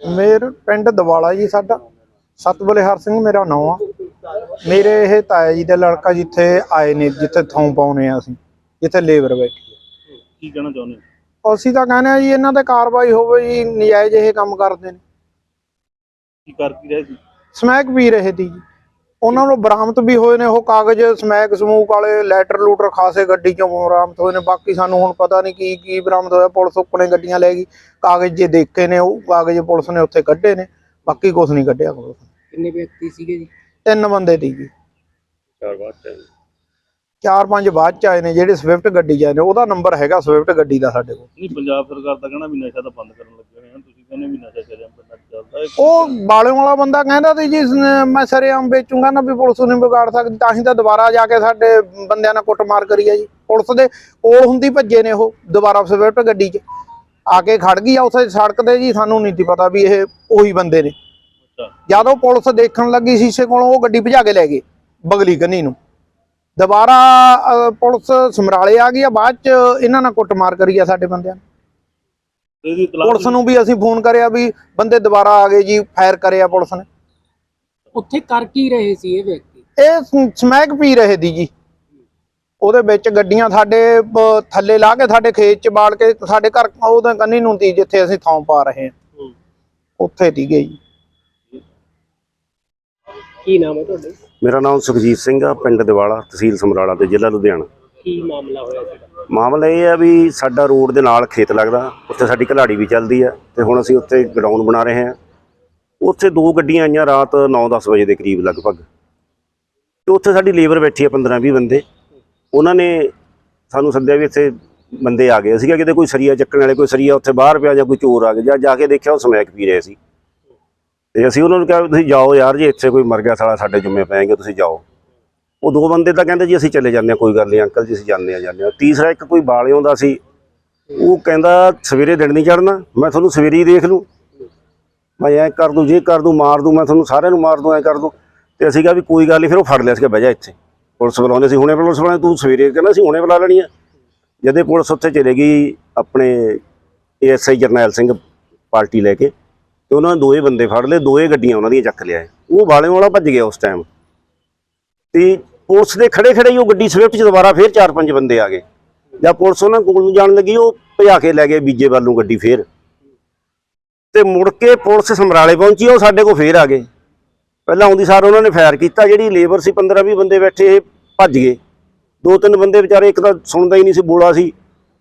ਮੇਰ ਪਿੰਡ ਦਵਾਲਾ ਜੀ ਸਾਡਾ। ਸਤਬਲੇਹਰ ਸਿੰਘ ਮੇਰਾ ਨਾਮ ਆ। ਮੇਰੇ ਇਹ ਤਾਇਆ ਜੀ ਦਾ ਲੜਕਾ ਜਿੱਥੇ ਆਏ ਨੇ ਜਿੱਥੇ ਥੋਂ ਪਾਉਨੇ ਆ ਅਸੀਂ ਜਿੱਥੇ ਲੇਬਰ ਬੈਠੀ ਹੈ ਕੀ ਕਹਿਣਾ ਚਾਹੁੰਦੇ ਹੋ? ਅਸੀਂ ਤਾਂ ਕਹਿੰਦੇ ਆ ਜੀ ਇਹਨਾਂ ਤੇ ਕਾਰਵਾਈ ਹੋਵੇ ਜੀ ਨਜਾਇਜ਼ ਇਹ ਕੰਮ ਕਰਦੇ ਨੇ। ਕੀ ਕਰ ਕੀ ਰਹੇ ਸੀ? ਸਮੈਕ ਪੀ ਰਹੇ ਸੀ ਜੀ। ਉਹਨਾਂ ਨੂੰ ਬਰਾਮਦ ਵੀ ਹੋਏ ਨੇ ਉਹ ਕਾਗਜ਼ ਸਮੈਕ ਸਮੂਕ ਵਾਲੇ ਲੈਟਰ ਲੂਟਰ ਖਾਸੇ ਗੱਡੀ ਚੋਂ ਬਰਾਮਦ ਹੋਏ ਨੇ। ਬਾਕੀ ਸਾਨੂੰ ਹੁਣ ਪਤਾ ਨਹੀਂ ਕੀ ਕੀ ਬਰਾਮਦ ਹੋਇਆ। ਪੁਲਿਸ ਉੱਪਣੇ ਗੱਡੀਆਂ ਲੈ ਗਈ। ਕਾਗਜ਼ ਜੇ ਦੇਖੇ ਨੇ ਉਹ ਕਾਗਜ਼ ਪੁਲਿਸ ਨੇ ਉੱਥੇ ਕੱਢੇ ਨੇ। ਬਾਕੀ ਕੁਝ ਨਹੀਂ ਕੱਢਿਆ। ਪੁਲਿਸ ਨੇ। ਕਿੰਨੇ ਵਿਅਕਤੀ ਸੀਗੇ ਜੀ? ਤਿੰਨ ਬੰਦੇ ਦੀ ਜੀ। ਚਾਰ। ਬਾਅਦ ਚ ਚਾਰ ਪੰਜ ਬਾਅਦ ਚ ਆਏ ਨੇ ਜਿਹੜੇ ਸਵਿਫਟ ਗੱਡੀ ਚ ਆਏ ਨੇ ਉਹਦਾ ਨੰਬਰ ਹੈਗਾ ਸਵਿਫਟ ਗੱਡੀ ਦਾ ਸਾਡੇ ਕੋਲ। ਨਹੀਂ ਪੰਜਾਬ ਸਰਕਾਰ ਤਾਂ ਕਹਿਣਾ ਵੀ ਨਸ਼ਾ ਤਾਂ ਬੰਦ ਕਰਨ ਲੱਗੇ ਹੋਏ ਹਨ ਤੁਸੀਂ ਕਹਿੰਦੇ ਵੀ ਨਸ਼ਾ ਚੱਲਿਆ ਪਿੰਡਾਂ 'ਚ ਚੱਲਦਾ ਉਹ ਬਾਲਿਓਂ ਵਾਲਾ ਬੰਦਾ ਕਹਿੰਦਾ ਸੀ ਜੀ ਮੈਂ ਸਰੇਆਮ ਵੇਚੂੰਗਾ ਨਾ ਵੀ ਪੁਲਿਸ ਨਹੀਂ ਵਿਗਾੜ ਸਕਦੀ ਤਾਂ ਹੀ ਤਾਂ ਦੁਬਾਰਾ ਜਾ ਕੇ ਸਾਡੇ ਬੰਦਿਆਂ ਨਾਲ ਕੁੱਟਮਾਰ ਕਰੀ ਆ ਜੀ। ਪੁਲਿਸ ਦੇ ਕੋਲ ਹੁੰਦੀ ਭੱਜੇ ਨੇ ਉਹ ਦੁਬਾਰਾ ਸਵਿਫਟ ਗੱਡੀ 'ਚ। ਆ ਕੇ ਖੜ ਗਈ ਆ ਉੱਥੇ ਸੜਕ ਤੇ ਜੀ ਸਾਨੂੰ ਨਹੀਂ ਸੀ ਪਤਾ ਵੀ ਇਹ ਉਹੀ ਬੰਦੇ ਨੇ। ਜਦੋਂ ਪੁਲਿਸ ਦੇਖਣ ਲੱਗੀ ਸ਼ੀਸ਼ੇ ਕੋਲੋਂ ਉਹ ਗੱਡੀ ਭਜਾ ਕੇ ਲੈ ਗਏ ਬਗਲੀ ਕੰਨੀ ਨੂੰ। ਦੁਬਾਰਾ ਪੁਲਿਸ ਸਮਰਾਲੇ ਆ ਗਈ ਆ ਬਾਅਦ ਚ ਇਹਨਾਂ ਨਾਲ ਕੁੱਟਮਾਰ ਕਰੀ ਆ ਸਾਡੇ ਬੰਦਿਆਂ ਨੇ। ਪੁਲਿਸ ਨੂੰ ਵੀ ਅਸੀਂ ਫੋਨ ਕਰਿਆ ਵੀ ਬੰਦੇ ਦੁਬਾਰਾ ਆ ਗਏ ਜੀ ਫਾਇਰ ਕਰਿਆ ਪੁਲਿਸ ਨੇ। ਉੱਥੇ ਕਰ ਕੀ ਰਹੇ ਸੀ ਇਹ ਵਿਅਕਤੀ? ਇਹ ਸਮੈਕ ਪੀ ਰਹੇ ਦੀ ਜੀ। ਉਹਦੇ ਵਿੱਚ ਗੱਡੀਆਂ ਸਾਡੇ ਥੱਲੇ ਲਾ ਕੇ ਸਾਡੇ ਖੇਤ ਚ ਬਾੜ ਕੇ ਸਾਡੇ ਘਰ ਉਹਦੇ ਕੰਨੀ ਨੂੰ ਤੀ ਜਿੱਥੇ ਅਸੀਂ ਥਾਂ ਪਾ ਰਹੇ ਹਾਂ। ਉੱਥੇ ਤੀ ਗਈ। ਕੀ ਨਾਮ ਹੈ ਤੁਹਾਡੇ? ਮੇਰਾ ਨਾਮ ਸੁਖਜੀਤ ਸਿੰਘ ਆ ਪਿੰਡ ਦਿਵਾਲਾ ਤਹਿਸੀਲ ਸਮਰਾਲਾ ਤੇ ਜ਼ਿਲ੍ਹਾ ਲੁਧਿਆਣਾ। ਕੀ ਮਾਮਲਾ ਹੋਇਆ ਸੀਗਾ? ਮਾਮਲਾ ਇਹ ਹੈ ਵੀ ਸਾਡਾ ਰੋਡ ਦੇ ਨਾਲ ਖੇਤ ਲੱਗਦਾ ਉੱਥੇ ਸਾਡੀ ਘਲਾੜੀ ਵੀ ਚੱਲਦੀ ਆ ਤੇ ਹੁਣ ਅਸੀਂ ਉੱਥੇ ਗਡਾਊਨ ਬਣਾ ਰਹੇ ਹਾਂ। ਉੱਥੇ ਦੋ ਗੱਡੀਆਂ ਆਈਆਂ ਰਾਤ 9-10 ਵਜੇ ਦੇ ਕਰੀਬ ਲਗਭਗ। ਤੇ ਉੱਥੇ ਸਾਡੀ ਲੇਬਰ ਬੈਠੀ ਆ 15-20 ਬੰਦੇ। ਉਹਨਾਂ ਨੇ ਸਾਨੂੰ ਸੱਦਿਆ ਵੀ ਇੱਥੇ ਬੰਦੇ ਆ ਗਏ। ਕਿਹਾ ਕਿਤੇ ਕੋਈ ਸਰੀਆ ਚੱਕਣ ਵਾਲੇ ਕੋਈ ਸਰੀਆ ਉੱਥੇ ਬਾਹਰ ਪਿਆ ਜਾਂ ਕੋਈ ਚੋਰ ਆ ਗਿਆ ਜਾਂ ਜਾ ਕੇ ਦੇਖਿਆ ਉਹ ਸਮੈਕ ਪੀ ਰਹੇ ਸੀ। ਤੇ ਅਸੀਂ ਉਹਨਾਂ ਨੂੰ ਕਿਹਾ ਵੀ ਤੁਸੀਂ ਜਾਓ ਯਾਰ ਜੇ, ਇੱਥੇ ਕੋਈ ਮਰ ਗਿਆ ਸਾਲਾ, ਸਾਡੇ ਜੁੰਮੇ ਪੈਣਗੇ ਤੁਸੀਂ ਜਾਓ। ਉਹ ਦੋ ਬੰਦੇ ਤਾਂ ਕਹਿੰਦੇ ਜੀ, ਅਸੀਂ ਚਲੇ ਜਾਂਦੇ ਹਾਂ, ਕੋਈ ਗੱਲ ਨਹੀਂ, ਅੰਕਲ ਜੀ, ਅਸੀਂ ਜਾਂਦੇ ਹਾਂ ਜਾਂਦੇ ਹਾਂ। ਤੀਸਰਾ ਇੱਕ ਕੋਈ ਬਾਲਿਓਂ ਦਾ ਸੀ, ਉਹ ਕਹਿੰਦਾ ਸਵੇਰੇ ਦਿਨ ਨਹੀਂ ਚੜਨਾ ਮੈਂ ਤੁਹਾਨੂੰ ਸਵੇਰੇ ਹੀ ਦੇਖ ਲੂੰ। ਮੈਂ ਐ ਕਰ ਦੂੰ, ਜੇ ਕਰ ਦੂੰ, ਮਾਰ ਦੂੰ, ਮੈਂ ਤੁਹਾਨੂੰ ਸਾਰਿਆਂ ਨੂੰ ਮਾਰ ਦੂੰ, ਐ ਕਰ ਦੂੰ। ਤੇ ਅਸੀਂ ਕਿਹਾ ਵੀ ਕੋਈ ਗੱਲ ਨਹੀਂ, ਫਿਰ ਉਹ ਫੜ ਲਿਆ ਸੀ ਬਹਿ ਜਾ ਇੱਥੇ। ਪੁਲਿਸ ਬੁਲਾਉਂਦੇ ਸੀ, ਹੁਣੇ ਪੁਲਿਸ ਬੁਲਾਉਂਦੇ, ਤੂੰ ਸਵੇਰੇ ਕਹਿੰਦਾ ਸੀ ਹੁਣੇ ਬੁਲਾ ਲੈਣੀ ਆ। ਜਦੇ ਪੁਲਿਸ ਉੱਥੇ ਚਲੇ ਗਈ, ਆਪਣੇ ਏਐਸਆਈ ਜਰਨੈਲ ਸਿੰਘ ਪਾਰਟੀ ਲੈ ਕੇ ਤੇ ਉਹਨਾਂ ਨੇ ਦੋਏ ਬੰਦੇ ਫੜ ਲਏ, ਦੋਏ ਗੱਡੀਆਂ ਉਹਨਾਂ ਦੀਆਂ ਚੱਕ ਲਿਆ ਉਹ ਬਾਲਿਓਂ ਵਾਲਾ ਭੱਜ ਗਿਆ ਉਸ ਟਾਈਮ ਤੇ ਪੁਲਿਸ ਦੇ ਖੜੇ ਖੜੇ ਹੀ ਉਹ ਗੱਡੀ ਸਵਿਫਟ 'ਚ ਦੁਬਾਰਾ ਫੇਰ ਚਾਰ ਪੰਜ ਬੰਦੇ ਆ ਗਏ। ਜਦ ਪੁਲਿਸ ਉਹਨਾਂ ਕੋਲ ਨੂੰ ਜਾਣ ਲੱਗੀ, ਉਹ ਭਜਾ ਕੇ ਲੈ ਗਏ ਬੀਜੇ ਵੱਲ ਨੂੰ ਗੱਡੀ ਫੇਰ। ਤੇ ਮੁੜ ਕੇ ਪੁਲਿਸ ਸਮਰਾਲੇ ਪਹੁੰਚੀ, ਉਹ ਸਾਡੇ ਕੋਲ ਫੇਰ ਆ ਗਏ। ਪਹਿਲਾਂ ਆਉਂਦੀ ਸਾਰ ਉਹਨਾਂ ਨੇ ਫਾਇਰ ਕੀਤਾ, ਜਿਹੜੀ ਲੇਬਰ ਸੀ 15 20 ਬੰਦੇ ਬੈਠੇ, ਇਹ ਭੱਜ ਗਏ। ਦੋ ਤਿੰਨ ਬੰਦੇ ਵਿਚਾਰੇ, ਇੱਕ ਤਾਂ ਸੁਣਦਾ ਹੀ ਨਹੀਂ ਸੀ, ਬੋਲਾ ਸੀ।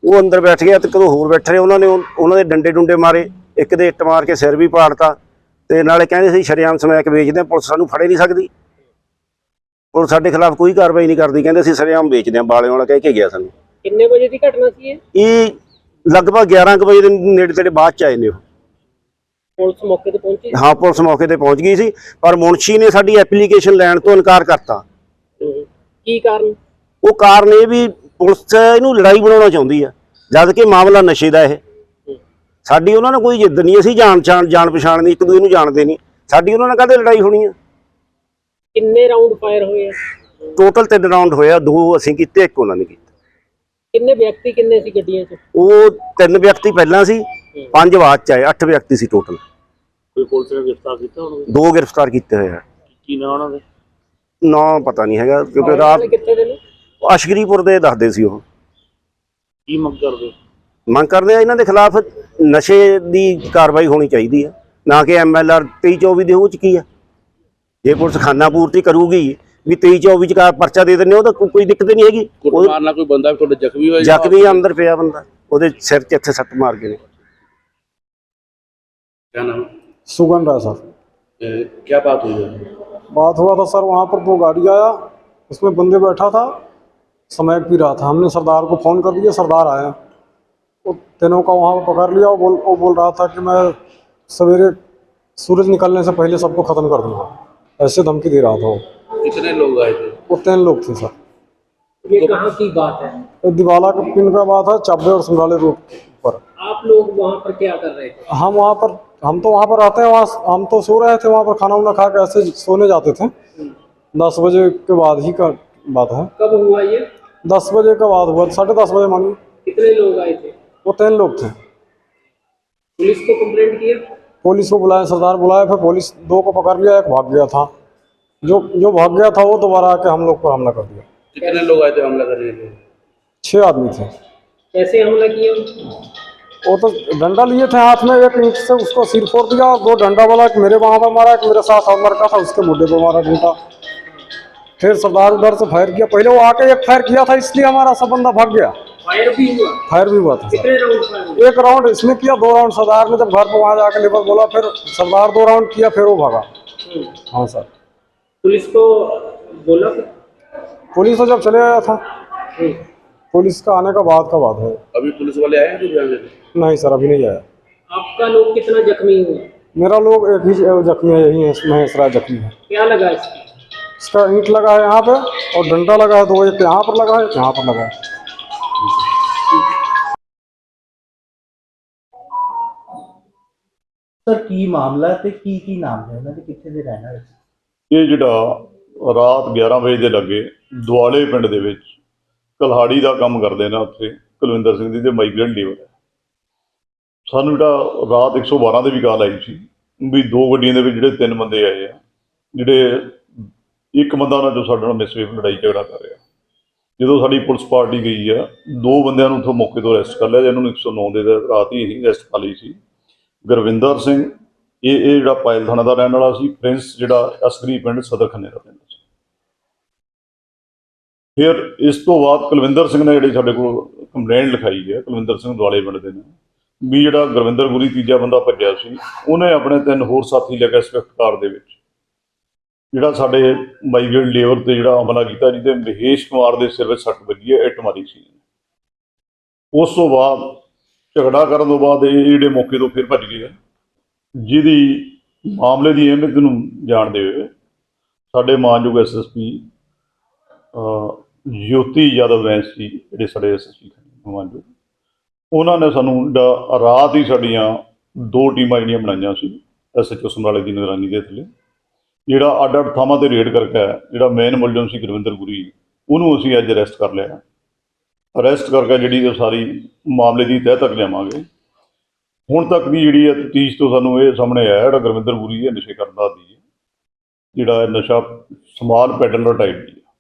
ਉਹ ਅੰਦਰ ਬੈਠ ਗਿਆ ਤੇ ਕਦੋਂ ਹੋਰ ਬੈਠੇ ਰਹੇ, ਉਹਨਾਂ ਨੇ, ਉਹਨਾਂ ਦੇ ਡੰਡੇ ਡੁੰਡੇ ਮਾਰੇ। ਇੱਕ ਦੇ ਇੱਟ ਮਾਰ ਕੇ ਸਿਰ ਵੀ ਪਾੜਤਾ ਤੇ ਨਾਲੇ ਕਹਿੰਦੇ ਸੀ ਸ਼ਰੇਆਮ ਸਮੈਕ ਵੇਚਦੇ ਹਾਂ, ਪੁਲਿਸ ਸਾਨੂੰ ਫੜੇ ਨਹੀਂ ਸਕਦੀ। ਪੁਲਿਸ ਸਾਡੇ ਖਿਲਾਫ ਕੋਈ ਕਾਰਵਾਈ ਨਹੀਂ ਕਰਦੀ ਕਹਿੰਦੇ ਅਸੀਂ ਸ਼ਰੇਆਮ ਵੇਚਦੇ ਹਾਂ ਬਾਲਿਆਂ ਵਾਲਾ ਕਹਿ ਕੇ ਗਿਆ ਸਾਨੂੰ। ਕਿੰਨੇ ਵਜੇ ਦੀ ਘਟਨਾ ਸੀ ਇਹ? ਇਹ ਲਗਭਗ 11 ਕੁ ਵਜੇ ਦੇ ਨੇੜੇ ਤੇੜੇ ਬਾਅਦ ਚ ਆਏ ਨੇ ਉਹ। ਪੁਲਿਸ ਮੌਕੇ ਤੇ ਪਹੁੰਚੀ? ਹਾਂ ਪੁਲਿਸ ਮੌਕੇ ਤੇ ਪਹੁੰਚ ਗਈ ਸੀ ਪਰ ਮੁਨਸ਼ੀ ਨੇ ਸਾਡੀ ਐਪਲੀਕੇਸ਼ਨ ਲੈਣ ਤੋਂ ਇਨਕਾਰ ਕਰਤਾ। ਕੀ ਕਾਰਨ? ਉਹ ਕਾਰਨ ਇਹ ਵੀ ਪੁਲਿਸ ਇਹਨੂੰ ਲੜਾਈ ਬਣਾਉਣਾ ਚਾਹੁੰਦੀ ਆ ਜਦ ਕਿ ਮਾਮਲਾ ਨਸ਼ੇ ਦਾ ਇਹ। ਸਾਡੀ ਉਹਨਾਂ ਨਾਲ ਕੋਈ ਜਿੱਦ ਨਹੀਂ ਅਸੀਂ ਜਾਣ ਪਛਾਣ ਜਾਣ ਪਛਾਣ ਨਹੀਂ ਇੱਕ ਦੂਜੇ ਨੂੰ ਜਾਣਦੇ ਨਹੀਂ। ਸਾਡੀ ਉਹਨਾਂ ਨਾਲ ਕਾਹਦੇ ਲੜਾਈ ਹੋਣੀ ਆ? ਕਿੰਨੇ ਰਾਉਂਡ ਫਾਇਰ ਹੋਏ ਆ? ਟੋਟਲ ਤਿੰਨ ਰਾਉਂਡ ਹੋਇਆ ਦੋ ਅਸੀਂ ਕੀਤੇ ਇੱਕ ਉਹਨਾਂ ਨੇ ਕੀਤਾ। ਕਿੰਨੇ ਵਿਅਕਤੀ ਕਿੰਨੇ ਸੀ ਗੱਡੀਆਂ 'ਚ? ਉਹ ਤਿੰਨ ਵਿਅਕਤੀ ਪਹਿਲਾਂ ਸੀ ਪੰਜ ਬਾਅਦ ਚ ਆਏ ਅੱਠ ਵਿਅਕਤੀ ਸੀ ਟੋਟਲ ਕੋਈ ਪੁਲਿਸ ਨੇ ਗ੍ਰਿਫਤਾਰ ਕੀਤਾ ਹੁਣ ਦੋ ਗ੍ਰਿਫਤਾਰ ਕੀਤੇ ਹੋਏ ਆ। ਕੀ ਨਾਂ ਉਹਨਾਂ ਦੇ? ਨਾਂ ਪਤਾ ਨਹੀਂ ਹੈਗਾ ਕਿਉਂਕਿ ਰਾਤ ਕਿੱਥੇ ਦੇ ਨੇ? ਅਸ਼ਗਰੀਪੁਰ ਦੇ ਦੱਸਦੇ ਸੀ ਉਹ। ਕੀ ਮੰਗ ਕਰਦੇ? ਮੰਗ ਕਰਦੇ ਆ ਇਹਨਾਂ ਦੇ ਖਿਲਾਫ ਨਸ਼ੇ ਦੀ ਕਾਰਵਾਈ ਹੋਣੀ ਚਾਹੀਦੀ ਹੈ ਨਾ ਕਿ ਐਮਐਲਆਰ 23 24 ਦੇ ਉਹ ਚ ਕੀ ਆ ਜੇ ਪੁਲਿਸ ਖਾਨਾ ਪੂਰਤੀ ਕਰੂਗੀ ਵੀ 23 24 ਚ ਕਾ ਪਰਚਾ ਦੇ ਦਿੰਦੇ ਉਹ ਤਾਂ ਕੋਈ- ਕੋਈ ਦਿੱਕਤ ਨਹੀਂ ਹੈਗੀ ਉਹ ਕੁੱਟਮਾਰ ਨਾਲ ਕੋਈ ਬੰਦਾ ਵੀ ਤੁਹਾਡੇ ਜ਼ਖਮੀ ਹੋਇਆ ਜ਼ਖਮੀ ਅੰਦਰ ਪਿਆ ਬੰਦਾ ਉਹਦੇ ਸਿਰ 'ਚ ਇੱਥੇ ਸੱਟ ਮਾਰ ਗਏ ਨੇ क्या नाम सुगन राय सर ए, क्या बात हुई है बात हुआ था सर वहाँ पर दो गाड़ी आया उसमें बंदे बैठा था समैक पी रहा था हमने सरदार को फ़ोन कर दिया सरदार आया वो तीनों का वहाँ पर पकड़ लिया। वो बोल वो बोल रहा था कि मैं सवेरे सूरज निकलने से पहले सबको ख़त्म कर दूँगा। ऐसे धमकी दे रहा था वो। कितने लोग आए थे? वो तीन लोग थे सर। ये कहाँ की बात है? दिवाला का पिन का बात है चाबे और संगाले रोड पर। आप लोग वहाँ पर क्या कर रहे थे? हम वहाँ पर हम तो वहाँ पर रहते हैं वहाँ हम तो सो रहे थे वहाँ पर खाना वाना खा के ऐसे सोने जाते थे। दस बजे के बाद ही का बात है। कब हुआ ये? दस बजे का बाद हुआ साढ़े दस बजे मानिए कितने लोग आए थे? तीन लोग थे। पुलिस को कंप्लेंट किया? पुलिस को बुलाया सरदार बुलाया फिर पुलिस दो को पकड़ लिया एक भाग गया था। जो जो भाग गया था वो दोबारा आके हम लोग पर हमला कर दिया। कितने लोग आए थे हमला करने के छह आदमी थे। कैसे हमला किया वो तो डंडा लिए थे हाथ में एक ईंट से उसको सिर फोड़ दिया और दो डंडा वाला एक मेरे वहाँ पर मारा एक मेरे साथ और लड़का था उसके मुड्ढे पर मारा डंडा। फिर सरदार उधर से फायर किया। पहले वो आके एक फायर किया था इसलिए हमारा सब बंदा भाग गया। फायर भी हुआ? फायर भी हुआ था एक राउंड इसने किया दो राउंड सरदार ने जब घर पर वहाँ जाके लेबर बोला फिर सरदार दो राउंड किया फिर वो भागा। हम्म। हाँ सर। पुलिस को बोला पुलिस तो जब चले आया था हम्म। पुलिस का आने का बाद का बात है। अभी पुलिस वाले आए हैं तो नहीं सर अभी नहीं आया। आपका लोग कितना जख्मी हुआ मेरा लोग एक ही जख्मी है यही है महेश राय जख्मी है। क्या लगा इसकी? इसका ईंट लगा है यहाँ पे और डंडा लगा है तो एक यहाँ पर लगा है यहाँ पर लगा है। ਸਰ, ਕੀ ਮਾਮਲਾ ਤੇ ਕੀ ਕੀ ਨਾਮ ਹੈ ਉਹਨਾਂ ਦੇ? ਕਿੱਥੇ ਦੇ ਰਹਿਣ ਵਾਲੇ ਸੀ? ਇਹ ਜਿਹੜਾ ਰਾਤ 11 ਵਜੇ ਦੇ ਲੱਗੇ ਦੁਆਲੇ ਪਿੰਡ ਦੇ ਵਿੱਚ ਕਲਹਾੜੀ ਦਾ ਕੰਮ ਕਰਦੇ ਨੇ ਉੱਥੇ, ਕੁਲਵਿੰਦਰ ਸਿੰਘ ਜੀ ਦੇ ਮਾਈਗ੍ਰੈਂਟ ਲੀਵਰ ਹੈ ਸਾਨੂੰ ਜਿਹੜਾ ਰਾਤ 112 ਦੇ ਵੀ ਕਾਲ ਆਈ ਸੀ ਵੀ ਦੋ ਗੱਡੀਆਂ ਦੇ ਵਿੱਚ ਜਿਹੜੇ ਤਿੰਨ ਬੰਦੇ ਆਏ ਆ, ਜਿਹੜੇ ਇੱਕ ਬੰਦਾ ਉਹਨਾਂ ਚੋਂ ਸਾਡੇ ਨਾਲ ਮਿਸਵੇਵ ਲੜਾਈ ਝਗੜਾ ਕਰ ਰਿਹਾ। ਜਦੋਂ ਸਾਡੀ ਪੁਲਿਸ ਪਾਰਟੀ ਗਈ ਆ, ਦੋ ਬੰਦਿਆਂ ਨੂੰ ਉੱਥੋਂ ਮੌਕੇ ਤੋਂ ਅਰੈਸਟ ਕਰ ਲਿਆ, ਜਿਹਨਾਂ ਨੂੰ 109 ਦੇ ਰਾਤ ਹੀ ਅਸੀਂ ਅਰੈਸਟ ਕਰ ਲਈ ਸੀ। ਗੁਰਵਿੰਦਰ ਸਿੰਘ, ਇਹ ਇਹ ਜਿਹੜਾ ਪਾਇਲ ਥਾਣਾ ਦਾ ਰਹਿਣ ਵਾਲਾ ਸੀ, ਪ੍ਰਿੰਸ ਜਿਹੜਾ ਅਸਗਰੀ ਪਿੰਡ ਸਦਰ ਖੰਨੇ ਦਾ ਪਿੰਡ ਸੀ। ਫਿਰ ਇਸ ਤੋਂ ਬਾਅਦ ਕੁਲਵਿੰਦਰ ਸਿੰਘ ਨੇ ਜਿਹੜੀ ਸਾਡੇ ਕੋਲ ਕੰਪਲੇਂਟ ਲਿਖਾਈ ਹੈ, ਕੁਲਵਿੰਦਰ ਸਿੰਘ ਦੁਆਲੇ ਪਿੰਡ ਦੇ ਨੇ, ਵੀ ਜਿਹੜਾ ਗੁਰਵਿੰਦਰ ਗੁਰੀ ਤੀਜਾ ਬੰਦਾ ਭੱਜਿਆ ਸੀ, ਉਹਨੇ ਆਪਣੇ ਤਿੰਨ ਹੋਰ ਸਾਥੀ ਲੈ ਕੇ ਸਵਿਫਟ ਕਾਰ ਦੇ ਵਿੱਚ, ਜਿਹੜਾ ਸਾਡੇ ਮਾਈਗ੍ਰੇਟ ਲੇਬਰ ਤੇ ਜਿਹੜਾ ਹਮਲਾ ਕੀਤਾ, ਜਿਹਦੇ ਮਹੇਸ਼ ਕੁਮਾਰ ਦੇ ਸਿਰ ਵਿੱਚ ਸੱਟ ਵੱਜੀ ਹੈ, ਇੱਟ ਮਾਰੀ ਸੀ। ਉਸ ਤੋਂ ਬਾਅਦ ਝਗੜਾ ਕਰਨ ਤੋਂ ਬਾਅਦ ਇਹ ਜਿਹੜੇ ਮੌਕੇ ਤੋਂ ਫਿਰ ਭੱਜ ਗਏ ਆ। ਜਿਹਦੀ ਮਾਮਲੇ ਦੀ ਅਹਿਮੀਅਤ ਨੂੰ ਜਾਣਦੇ ਹੋਏ ਸਾਡੇ ਮਾਨਯੋਗ ਐਸਐਸਪੀ ਜੋਤੀ ਯਾਦਵ ਵੈਂਸ ਸੀ, ਜਿਹੜੇ ਸਾਡੇ ਐਸਐਸਪੀ ਮਾਨਯੋਗ। ਉਹਨਾਂ ਨੇ ਸਾਨੂੰ ਜਿਹੜਾ ਰਾਤ ਹੀ ਸਾਡੀਆਂ ਦੋ ਟੀਮਾਂ ਜਿਹੜੀਆਂ ਬਣਾਈਆਂ ਸੀ ਐਸਐਚਓ ਸਮਰਾਲੇ ਦੀ ਨਿਗਰਾਨੀ ਦੇ ਥੱਲੇ ਜਿਹੜਾ ਅੱਡ ਅੱਡ ਥਾਵਾਂ ਤੇ ਰੇਡ ਕਰਕੇ ਜਿਹੜਾ ਮੇਨ ਮੁਲਜ਼ਮ ਸੀ ਗੁਰਵਿੰਦਰ ਗੁਰੀ, ਉਹਨੂੰ ਅਸੀਂ ਅੱਜ ਅਰੈਸਟ ਕਰ ਲਿਆ। ਅਰੈਸਟ ਕਰਕੇ ਜਿਹੜੀ ਉਹ ਸਾਰੀ ਮਾਮਲੇ ਦੀ ਤਹਿ ਤੱਕ ਲਿਆਵਾਂਗੇ। ਹੁਣ ਤੱਕ ਦੀ ਜਿਹੜੀ ਹੈ ਤਫਤੀਸ਼ ਤੋਂ ਸਾਨੂੰ ਇਹ ਸਾਹਮਣੇ ਆਇਆ ਜਿਹੜਾ ਗੁਰਵਿੰਦਰ ਗੁਰੀ ਹੈ ਨਸ਼ੇ ਕਰਦਾ ਦੀ ਜਿਹੜਾ ਨਸ਼ਾ ਸਮਾਲ ਪੈਡਲਰ ਟਾਈਪ ਦੀ ਹੈ।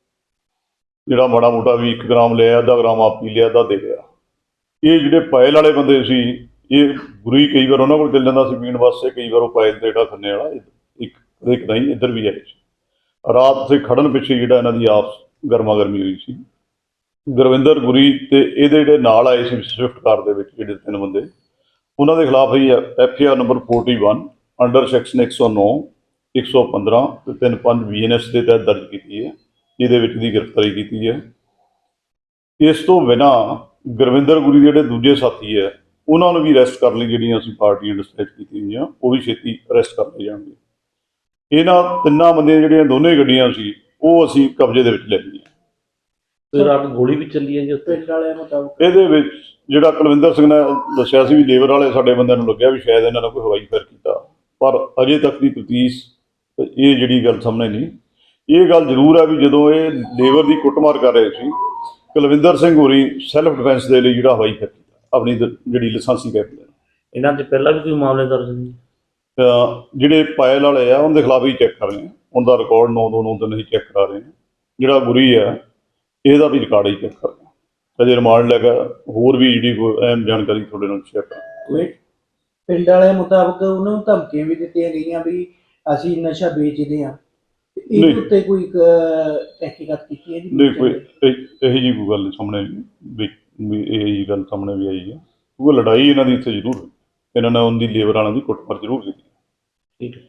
ਜਿਹੜਾ ਮਾੜਾ ਮੋਟਾ ਵੀ 1 ਗ੍ਰਾਮ ਲਿਆ, ਅੱਧਾ ਗ੍ਰਾਮ ਆਪ ਪੀ ਲਿਆ, ਅੱਧਾ ਦੇ ਲਿਆ। ਇਹ ਜਿਹੜੇ ਪਾਇਲ ਵਾਲੇ ਬੰਦੇ ਸੀ, ਇਹ ਗੁਰੀ ਕਈ ਵਾਰ ਉਹਨਾਂ ਕੋਲ ਚੱਲ ਜਾਂਦਾ ਸੀ ਪੀਣ ਵਾਸਤੇ, ਕਈ ਵਾਰ ਉਹ ਪਾਇਲ ਤੇ ਜਿਹੜਾ ਖੰਨੇ ਵਾਲਾ ਇੱਕ ਇੱਕ ਨਹੀਂ, ਇੱਧਰ ਵੀ ਆਏ ਸੀ। ਰਾਤ ਤੇ ਖੜਨ ਪਿੱਛੇ ਜਿਹੜਾ ਇਹਨਾਂ ਦੀ ਆਪਸ ਗਰਮਾ ਗਰਮੀ ਹੋਈ ਸੀ। ਗੁਰਵਿੰਦਰ ਗੁਰੀ ਤੇ ਇਹਦੇ ਜਿਹੜੇ ਨਾਲ ਆਏ ਸੀ ਸਵਿਫਟ ਕਾਰ ਦੇ ਵਿੱਚ ਜਿਹੜੇ ਤਿੰਨ ਬੰਦੇ, ਉਹਨਾਂ ਦੇ ਖਿਲਾਫ ਹੀ F R number 41 under section 109 115 ਤੇ 35 ਬੀਐਨਐਸ ਦੇ ਤਹਿਤ ਦਰਜ ਕੀਤੀ ਹੈ ਇਹਦੇ ਵਿੱਚ ਦੀ ਗ੍ਰਿਫਤਾਰੀ ਕੀਤੀ ਹੈ। ਇਸ ਤੋਂ ਬਿਨਾ ਗੁਰਵਿੰਦਰ ਗੁਰੀ ਦੇ ਜਿਹੜੇ ਦੂਜੇ ਸਾਥੀ ਹੈ, ਉਹਨਾਂ ਨੂੰ ਵੀ ਅਰੈਸਟ ਕਰਨ ਲਈ ਜਿਹੜੀਆਂ ਅਸੀਂ ਪਾਰਟੀਆਂ ਡਿਸਪੈਚ ਕੀਤੀ ਹੋਈਆਂ, ਉਹ ਵੀ ਛੇਤੀ ਅਰੈਸਟ ਕਰ ਲਏ ਜਾਣਗੇ। ਇਹਨਾਂ ਤਿੰਨਾਂ ਬੰਦਿਆਂ ਜਿਹੜੀਆਂ ਦੋਨੇ ਗੱਡੀਆਂ ਸੀ, ਉਹ ਅਸੀਂ ਕਬਜ਼ੇ ਦੇ ਵਿੱਚ ਲੈ ਲਈਆਂ। ਤੇ ਰਾਤ ਗੋਲੀ ਵੀ ਚੱਲੀ ਹੈ ਜੀ ਉੱਥੇ। ਪਿੰਡ ਵਾਲਿਆਂ ਮੁਤਾਬਕ। ਇਹਦੇ ਵਿੱਚ ਜਿਹੜਾ ਕੁਲਵਿੰਦਰ ਸਿੰਘ ਨੇ ਦੱਸਿਆ ਸੀ ਵੀ ਲੇਬਰ ਵਾਲੇ ਸਾਡੇ ਬੰਦਿਆਂ ਨੂੰ ਲੱਗਿਆ ਵੀ ਸ਼ਾਇਦ ਇਹਨਾਂ ਨੇ ਕੋਈ ਹਵਾਈ ਫਾਇਰ ਕੀਤਾ। ਪਰ ਅਜੇ ਤੱਕ ਦੀ ਤਫਤੀਸ਼ ਇਹ ਜਿਹੜੀ ਗੱਲ ਸਾਹਮਣੇ ਨਹੀਂ। ਇਹ ਗੱਲ ਜ਼ਰੂਰ ਹੈ ਵੀ ਜਦੋਂ ਇਹ ਲੇਬਰ ਦੀ ਕੁੱਟਮਾਰ ਕਰ ਰਹੇ ਸੀ ਕੁਲਵਿੰਦਰ ਸਿੰਘ ਹੋਰੀ ਸੈਲਫ ਡਿਫੈਂਸ ਦੇ ਲਈ ਜਿਹੜਾ ਹਵਾਈ ਫਾਇਰ ਕੀਤਾ ਆਪਣੀ ਦ- ਜਿਹੜੀ ਲਾਇਸੈਂਸੀ ਕੈਪ ਦੇ ਇਹਨਾਂ ਦੇ ਪਹਿਲਾਂ ਵੀ ਕੋਈ ਮਾਮਲੇ ਦਰਜ ਨਹੀਂ ਤਾਂ ਜਿਹੜੇ ਪਾਇਲ ਵਾਲੇ ਆ ਉਹਨਾਂ ਦੇ ਖਿਲਾਫ ਹੀ ਚੈੱਕ ਕਰ ਰਹੇ ਆ। ਉਹਦਾ ਰਿਕਾਰਡ 929 ਨਹੀਂ ਚੈੱਕ ਕਰਾ ਰਹੇ ਆ। ਜਿਹੜਾ ਗੁਰੀ ਆ ਇਹਦਾ ਵੀ ਰਿਕਾਰਡ ਹੀ ਚੈੱਕ ਕਰ। ਰਹੇ ਆ ਅਜੇ ਰਿਮਾਂਡ ਲੈ ਕੇ ਹੋਰ ਵੀ ਜਿਹੜੀ ਅਹਿਮ ਜਾਣਕਾਰੀ ਤੁਹਾਡੇ ਨਾਲ ਸ਼ੇਅਰ ਕਰਾਂਗੇ ਪਿੰਡ ਵਾਲਿਆਂ ਮੁਤਾਬਕ ਉਹਨਾਂ ਨੂੰ ਧਮਕੀਆਂ ਵੀ ਦਿੱਤੀਆਂ ਗਈਆਂ ਵੀ ਅਸੀਂ ਨਸ਼ਾ ਵੇਚਦੇ ਨਹੀਂ। ਇਹ ਉੱਤੇ ਕੋਈ ਤਹਿਕੀਕਾਤ ਕੀਤੀ ਹੈ ਜੀ? ਨਹੀਂ ਕੋਈ ਇਹ- ਜਿਹੀ ਕੋਈ ਗੱਲ ਸਾਹਮਣੇ ਵੀ ਇਹ ਜਿਹੀ ਗੱਲ ਸਾਹਮਣੇ ਵੀ ਆਈ ਹੈ। ਉਹ ਲੜਾਈ ਇਹਨਾਂ ਦੀ ਇੱਥੇ ਜ਼ਰੂਰ ਇਹਨਾਂ ਨੇ ਉਹਦੀ ਲੇਬਰ ਵਾਲਿਆਂ ਦੀ ਕੁੱਟਮਾਰ ਜ਼ਰੂਰ ਕੀਤੀ। ਠੀਕ ਹੈ।